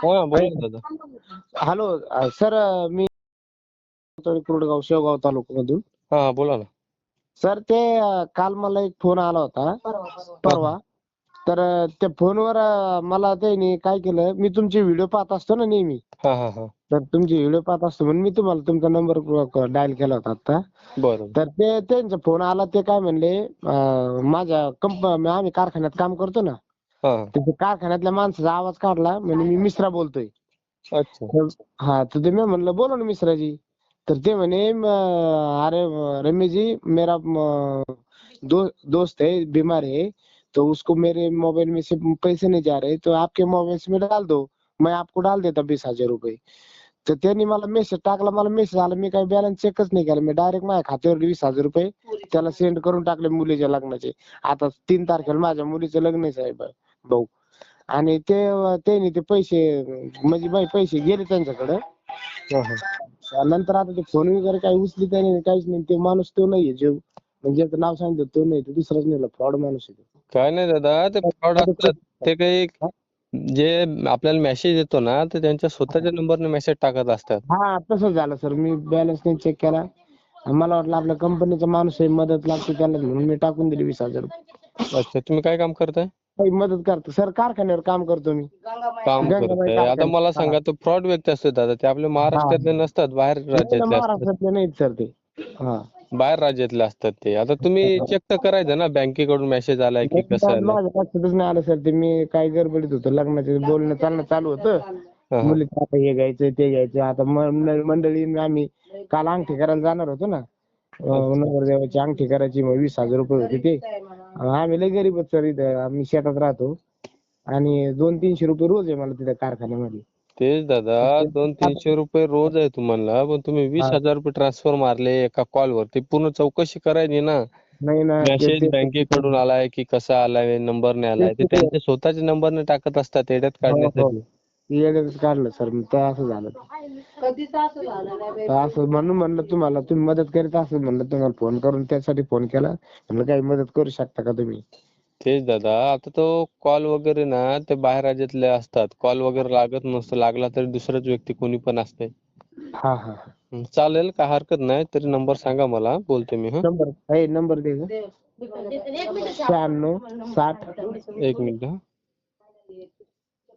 हा बोला दादा. हॅलो सर मी कुरडगाव शेवगाव तालुक्यामधून. हा हा बोला ना. सर ते अं, काल मला एक फोन आला होता. परवा. तर अं, त्या फोनवर अं, मला त्यांनी काय केलं मी तुमचे व्हिडिओ पाहत असतो ना नेहमी. हा हा हा. तर तुमचे व्हिडिओ पाहत असतो म्हणून मी तुम्हाला तुमचा नंबर डायल केला होता आता. बरं. तर ते त्यांचा फोन आला ते काय म्हणले अं, माझ्या कंप आम्ही कारखान्यात काम करतो ना. हा. हा. तर ते कारखान्यातल्या माणसाचा आवाज काढला म्हणजे मी मिश्रा बोलतोय. अच्छा. हा तर ते मी म्हणलं बोला ना मिश्राजी. तर ते म्हणे म, अरे रमेश जी मेरा दो, दोस्त है बीमार है तो उसको मेरे मोबाइल में से पैसे नहीं जा रहे तो आपके मोबाइल से मैं डाल दो मैं आपको डाल देता बीस हजार रुपये. तर त्यांनी मला मेसेज टाकला मला मेसेज आला मी काही बॅलन्स चेकच नाही केला मी डायरेक्ट माझ्या खात्यावर वीस हजार रुपये त्याला सेंड करून टाकले मुलीच्या लग्नाचे. आता तीन तारखेला माझ्या मुलीचं लग्न आहे साहेब. भाऊ. आणि ते त्यांनी ते पैसे म्हणजे माझे पैसे गेले त्यांच्याकडे. हा, हा. नंतर आता ते फोन वगैरे काही उचली त्याने काहीच नाही. ते माणूस तो नाहीये जो म्हणजे ज्याचं नाव सांगितलं तो नाही तो दुसराच नाही फ्रॉड माणूस आहे तो. काय नाही दादा ते फ्रॉड असतात. ते काही जे आपल्याला मेसेज येतो ना ते त्यांच्या स्वतःच्या नंबरने मेसेज टाकत असतात. हा तसंच झालं सर मी बॅलन्स नाही चेक केला. आणि मला वाटलं आपल्या कंपनीचा माणूस आहे मदत लागते त्याला म्हणून मी टाकून दिली वीस हजार रुपये. अच्छा तुम्ही काय काम करताय? काही मदत करतो. सर कारखान्यावर काम करतो मी. काम गंगाबाई करताय आता. मला सांगा तो फ्रॉड व्यक्ती असतो दादा. ते आपल्या महाराष्ट्रातले नसतात बाहेर राज्यातले असतात. महाराष्ट्रातले नाहीत सर ते. हा. बाहेर राज्यातले असतात ते. आता तुम्ही चेक तर करायचं ना बँकेकडून मेसेज आलाय की कसं माझ्या लक्षातच नाही आलं सर ते. मी काय गडबडीत होतो लग्नाचे बोलणं चालणं चालू होतं. हा, हा. मुलीचं आता हे घ्यायचं ते घ्यायचं आता मंडळी मंडळी आम्ही काल अंगठी करायला जाणार होतो ना. अं, नवरदेवाची अंगठी करायची मग वीस हजार रुपये होते ते. आम्ही लय गरीब आहोत सर इथं. आम्ही शेतात राहतो. आणि दोन तीनशे रुपये रोज आहे मला तिथं कारखान्यामध्ये. तेच दादा दोन तीनशे रुपये रोज आहे तुम्हाला. पण तुम्ही वीस हा. हजार रुपये ट्रान्सफर मारले एका कॉल वर ते पूर्ण चौकशी करायची ना. नाही ना मेसेज ते- बँकेकडून आलाय की कसा आलाय नंबरने आलाय. ते त्यांच्या स्वतःच्या नंबरने टाकत असतात एड्यात हो, काढण्यासाठी. येड्यातच काढलं सर. मग तर असं झालं. कधीच असं झालं नाही बाई. तर असं म्हणून म्हणलं तुम्हाला तुम्ही मदत करीत असेल म्हणलं तुम्हाला फोन करून त्यासाठी फोन केला. म्हणलं काही मदत करू शकता का तुम्ही? तेच दादा आता तो कॉल वगैरे ना ते बाहेर राज्यातले असतात. कॉल वगैरे लागत नसतो लागला तरी दुसराच व्यक्ती कोणी पण असते हा हा हं, चालेल काय हरकत नाही तरी नंबर सांगा मला बोलते मी हा. नंबर आहे नंबर दे गं. शहाण्णव साठ एक मिनिट हा.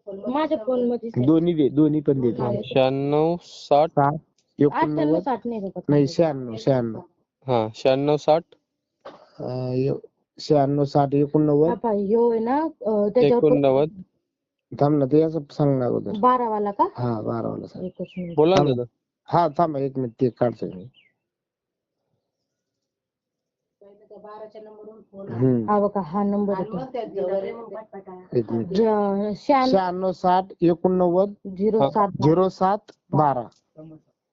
माझ्या फोनमध्ये दोन्ही दे दोन्ही पण दे. शहाण्णव साठ. साठ अठ्ठ्याण्णव एकोणनव्वद साठ नाही शहाण्णव शहाण्णव. हा शहाण्णव साठ. अं, शहाण्णव साठ एकोणनव्वद. बाबा, ह्यो आहे ना अं, त्याच्यावर एकोणनव्वद. थांब ना ते असं सांग ना अगोदर. बारा वाला का? हा बारावाला सांग. बोला ना. दादा हा थांबा एक मिनिट ते काढतो मी. हम्म. हा हा नंबर येतो एक मिनिट ज- शहाण्णव शहाण्णव साठ एकोणनव्वद झिरो हा. सात झिरो सात बारा.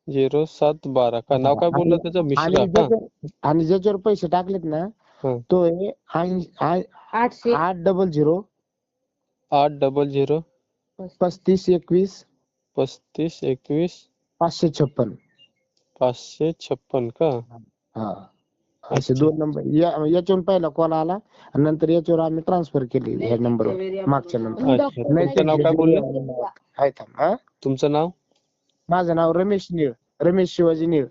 झिरो सात बारा. का नाव काय बोललं त्याचं? मिश्रा आणि का? ज्याच्यावर आणि ज्याच्यावर पैसे टाकलेत ना हं. तो आहे ऐं- आ- आठशे आठ डबल झिरो आठ डबल झिरो. पस्तीस एकवीस पस्तीस एकवीस. पाचशे छप्पन. पाचशे छप्पन का? हा. असे दोन नंबर या याच्यावरून पहिला कॉल आला आणि नंतर याच्यावर आम्ही ट्रान्सफर केली ह्या नंबरवर मागच्या नंबर अच्छा. तुमचं नाव काय बोललं? आहे थांब हा? तुमचं नाव? माझं नाव रमेश निळ रमेश शिवाजी निळ.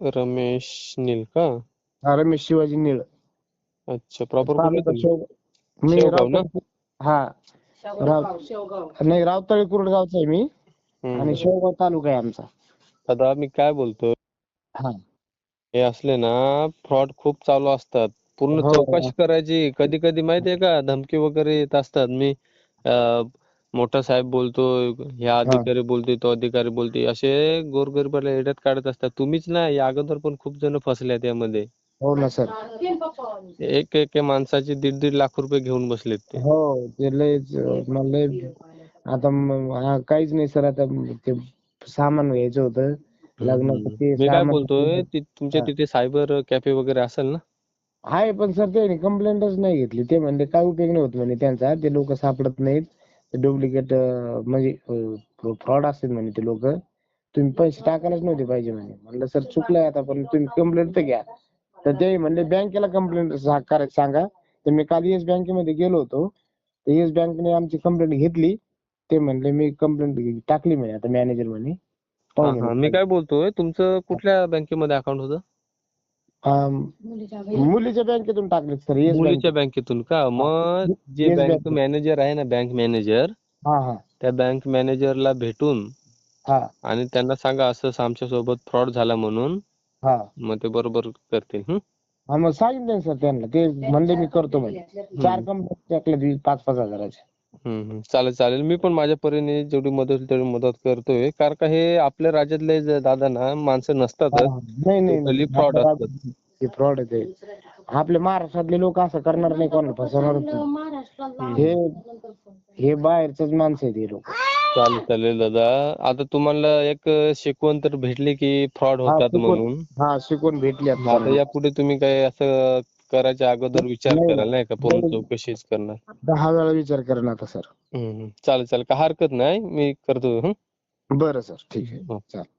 रमेश नील का? हा रमेश शिवाजी निळ. अच्छा प्रॉपर कुठले तालुका तुम्ही. शेव- मी शेवगाव ना? हा. राव नाही रावतळी कुरडगावचा आहे मी. हम्म. आणि शेवगाव तालुका आहे आमचा. दादा मी काय बोलतोय? हा. हे असले ना फ्रॉड खूप चालू असतात. पूर्ण हो. चौकशी करायची. कधी कधी माहितीये का धमकी वगैरे येत असतात. मी अं, मोठा साहेब बोलतोय ह्या अधिकारी बोलतोय तो अधिकारी बोलतोय. असे गोरगरिबाला येड्यात काढत असतात. तुम्हीच ना या अगोदर पण खूप जण फसल्यात यामध्ये. हो ना सर. एक एक माणसाचे दीड दीड लाख रुपये घेऊन बसलेत ते. हो ते लयच मला लय आता म- हा, काहीच नाही सर. आता म- ते सामान घ्यायचं होतं. लग्नाचं ते मी काय सामान- बोलतोय ति- तुमच्या हा. तिथे सायबर कॅफे वगैरे असेल ना? आहे पण सर ते कंप्लेंटच नाही घेतली. ते म्हणले काय उपयोग नाही होत म्हणे त्यांचा. ते लोक सापडत नाहीत. डुप्लिकेट म्हणजे फ्रॉड असतात म्हणे ते लोक. तुम्ही पैसे टाकायलाच नव्हते पाहिजे म्हणे. म्हणलं सर चुकलंय आता पण तुम्ही कंप्लेंट तर घ्या. तर ते म्हणले बँकेला कंप्लेंट करायला सांगा. तर मी काल येस बँकेमध्ये गेलो होतो. तर येस बँकेने आमची कंप्लेंट घेतली. ते म्हणले मी कंप्लेंट टाकली म्हणे आता मॅनेजर म्हणे. हा हा. मी काय बोलतोय तुमचं कुठल्या बँकेमध्ये अकाउंट होतं? मुलीच्या बँकेतून टाकले सर येस मुलीच्या बँकेतून. का? मग जे Yes, बँक bank. मॅनेजर आहे ना बँक मॅनेजर हा हा. त्या बँक मॅनेजरला भेटून हा. आणि त्यांना सांगा असं असं आमच्यासोबत फ्रॉड झाला म्हणून हा. मग ते बरोबर करतील हं? हा मग सांगितलं सर त्यांना ते म्हणले मी करतो म्हणे. चार कंपनी टाकले पाच पाच हजाराचे. हम्म. चालेल चालेल मी पण माझ्या परीने जेवढी मदत होईल तेवढी मदत करतोय कारण का हे आपल्या राज्यातले जे दादा ना माणसं नसतातच नाही नाही fraud आपल्या असतात. राज्यात फ्रॉड आहे ते आपल्या महाराष्ट्रातले लोक असं करणार नाही कोणाला फसवणार नाही. हे हे बाहेरचेच माणसं आहेत हे लोक चालेल चालेल दादा आता तुम्हाला एक शिकवण तर भेटली की फ्रॉड हा, होतात शिकवण. म्हणून हा शिकून भेटली आता आता सर्व. यापुढे तुम्ही काय असं करायच्या अगोदर विचार नाही, कराल नाही का? पूर्ण नाही. चौकशीच करणार. दहा वेळा विचार करा आता सर. हम्म हम्म. चालेल चालेल. काय हरकत नाही. मी करतो. हं? बरं सर. ठीक आहे. हो. चालेल.